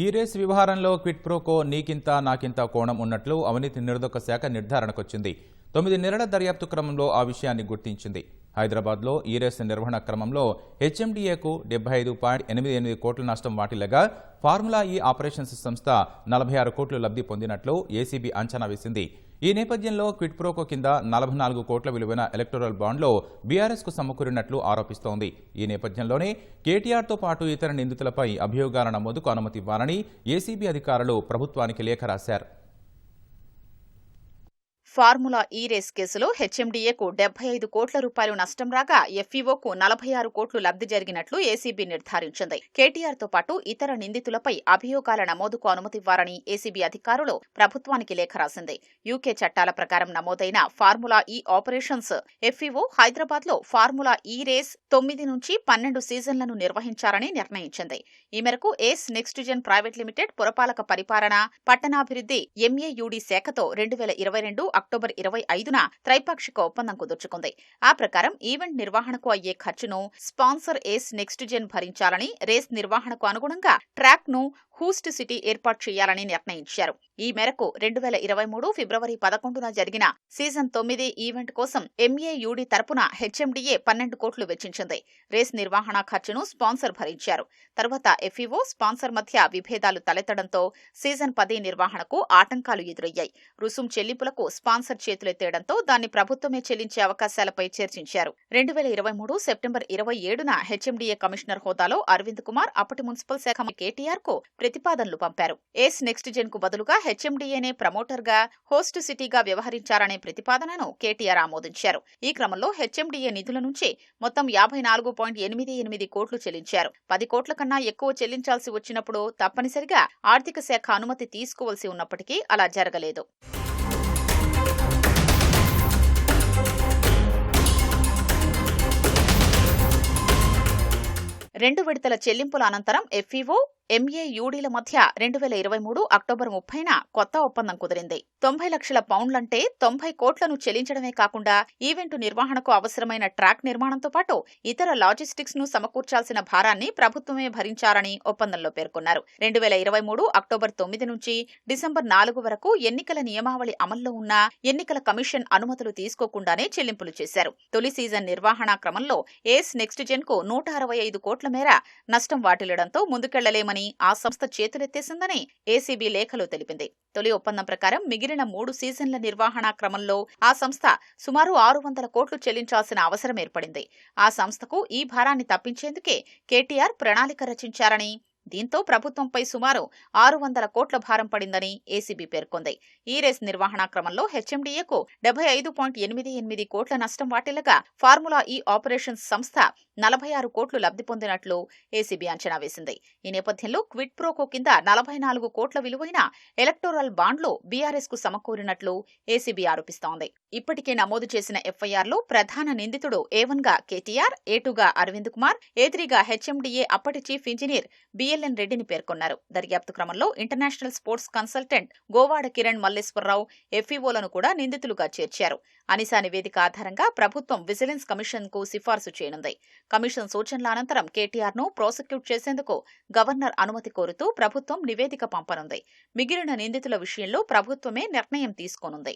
ఈ రేస్ వ్యవహారంలో quid pro quo నీకింత నాకింత కోణం ఉన్నట్లు అవినీతి నిరోధక శాఖ నిర్ధారణకొచ్చింది. తొమ్మిది నెలల దర్యాప్తు క్రమంలో ఆ విషయాన్ని గుర్తించింది. హైదరాబాద్లో ఈ రేస్ నిర్వహణ క్రమంలో హెచ్ఎండిఏకు డెబ్బై ఐదు పాయింట్ ఎనిమిది ఎనిమిది కోట్ల నష్టం వాటిల్లగా ఫార్ములా ఈ ఆపరేషన్స్ సంస్థ నలభై ఆరు కోట్లు లబ్ధి పొందినట్లు ఏసీబీ అంచనా వేసింది. ఈ నేపథ్యంలో క్విట్ ప్రోకో కింద నలభై నాలుగు కోట్ల విలువైన ఎలక్టోరల్ బాండ్లో బీఆర్ఎస్కు సమకూరినట్లు ఆరోపిస్తోంది. ఈ నేపథ్యంలోనే కేటీఆర్తో పాటు ఇతర నిందితులపై అభియోగాల నమోదుకు అనుమతి ఇవ్వాలని ఏసీబీ అధికారులు ప్రభుత్వానికి లేఖ రాశారు. ఫార్ములా ఈ రేస్ కేసులో హెచ్ఎండిఏకు డెబ్బై ఐదు కోట్ల రూపాయలు నష్టం రాగా ఎఫ్ఈఓకు నలభై ఆరు కోట్లు లబ్ధి జరిగినట్లు ఏసీబీ నిర్ధారించింది. కేటీఆర్తో పాటు ఇతర నిందితులపై అభియోగాల నమోదుకు అనుమతివ్వాలని ఏసీబీ అధికారులు ప్రభుత్వానికి లేఖ రాసింది. యూకే చట్టాల ప్రకారం నమోదైన ఫార్ములా ఈ ఆపరేషన్స్ ఎఫ్ఈఓ హైదరాబాద్లో ఫార్ములా ఈ రేస్ తొమ్మిది నుంచి పన్నెండు సీజన్లను నిర్వహించాలని నిర్ణయించింది. ఈ మేరకు Ace next gen private limited పురపాలక పరిపాలన పట్టణాభివృద్ధి ఎంఏయుడి శాఖతో రెండు వేల ఇరవై రెండు అక్టోబర్ ఇరవై ఐదున త్రైపాక్షిక ఒప్పందం కుదుర్చుకుంది. ఆ ప్రకారం ఈవెంట్ నిర్వహణకు అయ్యే ఖర్చును స్పాన్సర్ ఏస్ నెక్స్ట్ జెన్ భరించాలని రేస్ నిర్వహణకు అనుగుణంగా ట్రాక్ను హూస్ట్ సిటీ ఏర్పాటు చేయాలని నిర్ణయించారు. ఈ మేరకు రెండు వేల ఇరవై మూడు ఫిబ్రవరి పదకొండున జరిగిన సీజన్ తొమ్మిది ఈవెంట్ కోసం ఎంఏయుడి తరపున హెచ్ఎండిఏ పన్నెండు కోట్లు వెచ్చించింది. రేస్ నిర్వహణ ఖర్చును స్పాన్సర్ భరించారు. తర్వాత ఎఫ్ఈఓ స్పాన్సర్ మధ్య విభేదాలు తలెత్తడంతో సీజన్ పది నిర్వహణకు ఆటంకాలు ఎదురయ్యాయి. రుసుం చెల్లింపులకు స్పాన్సర్ చేతులెత్తేయడంతో దాన్ని ప్రభుత్వమే చెల్లించే అవకాశాలపై చర్చించారు. రెండు వేల ఇరవై మూడు సెప్టెంబర్ ఇరవై ఏడున హెచ్ఎండిఏ కమిషనర్ హోదాలో అరవింద్ కుమార్ అప్పటి మున్సిపల్ శాఖ కేటీఆర్కు ప్రతిపాదనలు పంపారు. ఏస్ నెక్స్ట్ జెన్కు బదులుగా హెచ్ఎండిఏనే ప్రమోటర్గా హోస్ట్ సిటీగా వ్యవహరించారనే ప్రతిపాదనను కేటీఆర్ ఆమోదించారు. ఈ క్రమంలో హెచ్ఎండిఏ నిధుల నుంచి మొత్తం యాభై నాలుగు పాయింట్ ఎనిమిది ఎనిమిది కోట్లు చెల్లించారు. పది కోట్ల కన్నా ఎక్కువ చెల్లించాల్సి వచ్చినప్పుడు తప్పనిసరిగా ఆర్థిక శాఖ అనుమతి తీసుకోవాల్సి ఉన్నప్పటికీ అలా జరగలేదు. రెండు విడతల చెల్లింపుల అనంతరం ఎఫ్ఈఓ ఎంఏయుడీల మధ్య రెండు వేల ఇరవై మూడు అక్టోబర్ ముప్పైన కొత్త ఒప్పందం కుదిరింది. తొంభై లక్షల పౌండ్లంటే తొంభై కోట్లను చెల్లించడమే కాకుండా ఈవెంట్ నిర్వహణకు అవసరమైన ట్రాక్ నిర్మాణంతో పాటు ఇతర లాజిస్టిక్స్ను సమకూర్చాల్సిన భారాన్ని ప్రభుత్వమే భరించారని ఒప్పందంలో పేర్కొన్నారు. రెండు వేల ఇరవై మూడు అక్టోబర్ తొమ్మిది నుంచి డిసెంబర్ నాలుగు వరకు ఎన్నికల నియమావళి అమల్లో ఉన్న ఎన్నికల కమిషన్ అనుమతులు తీసుకోకుండానే చెల్లింపులు చేశారు. తొలి సీజన్ నిర్వహణ క్రమంలో ఏస్ నెక్స్ట్ జెన్కు నూట అరవై ఐదు కోట్ల మేర నష్టం వాటిల్లడంతో ముందుకెళ్ళలేమని ఆ సంస్థ చేతులెత్తేసిందని ఏసీబీ లేఖలో తెలిపింది. తొలి ఒప్పందం ప్రకారం మిగిలిన మూడు సీజన్ల నిర్వహణ క్రమంలో ఆ సంస్థ సుమారు ఆరు వందల కోట్లు చెల్లించాల్సిన అవసరం ఏర్పడింది. ఆ సంస్థకు ఈ భారాన్ని తప్పించేందుకే కేటీఆర్ ప్రణాళిక రచించారని దీంతో ప్రభుత్వంపై సుమారు ఆరు వందల కోట్ల భారం పడిందని ఏసీబీ పేర్కొంది. ఈ రేస్ నిర్వహణ క్రమంలో హెచ్ఎండిఏకు డెబ్బై ఐదు పాయింట్ ఎనిమిది ఎనిమిది కోట్ల నష్టం వాటిల్లగా ఫార్ములా ఈ ఆపరేషన్స్ సంస్థ నలభై ఆరు కోట్లు లబ్ధి పొందినట్లు ఏసీబీ అంచనా వేసింది. ఈ నేపథ్యంలో క్విట్ ప్రోకో కింద నలభై నాలుగు కోట్ల విలువైన ఎలక్టోరల్ బాండ్లు బీఆర్ఎస్కు సమకూరినట్లు ఏసీబీ ఆరోపిస్తోంది. ఇప్పటికే నమోదు చేసిన ఎఫ్ఐఆర్లో ప్రధాన నిందితుడు ఏవన్గా కేటీఆర్ ఏటుగా అరవింద్ కుమార్ ఏత్రిగా హెచ్ఎండిఏ అప్పటి చీఫ్ ఇంజనీర్ బిఎల్ఎన్ రెడ్డిని పేర్కొన్నారు. దర్యాప్తు క్రమంలో international sports consultant Govada Kiran Malleswara Rao ఎఫ్ఈఓలను కూడా నిందితులుగా చేర్చారు. అనిసా నివేదిక ఆధారంగా ప్రభుత్వం విజిలెన్స్ కమిషన్కు సిఫార్సు చేయనుంది. కమిషన్ సూచనల అనంతరం కేటీఆర్ను ప్రాసిక్యూట్ చేసేందుకు గవర్నర్ అనుమతి కోరుతూ ప్రభుత్వం నివేదిక పంపనుంది. మిగిలిన నిందితుల విషయంలో ప్రభుత్వమే నిర్ణయం తీసుకోనుంది.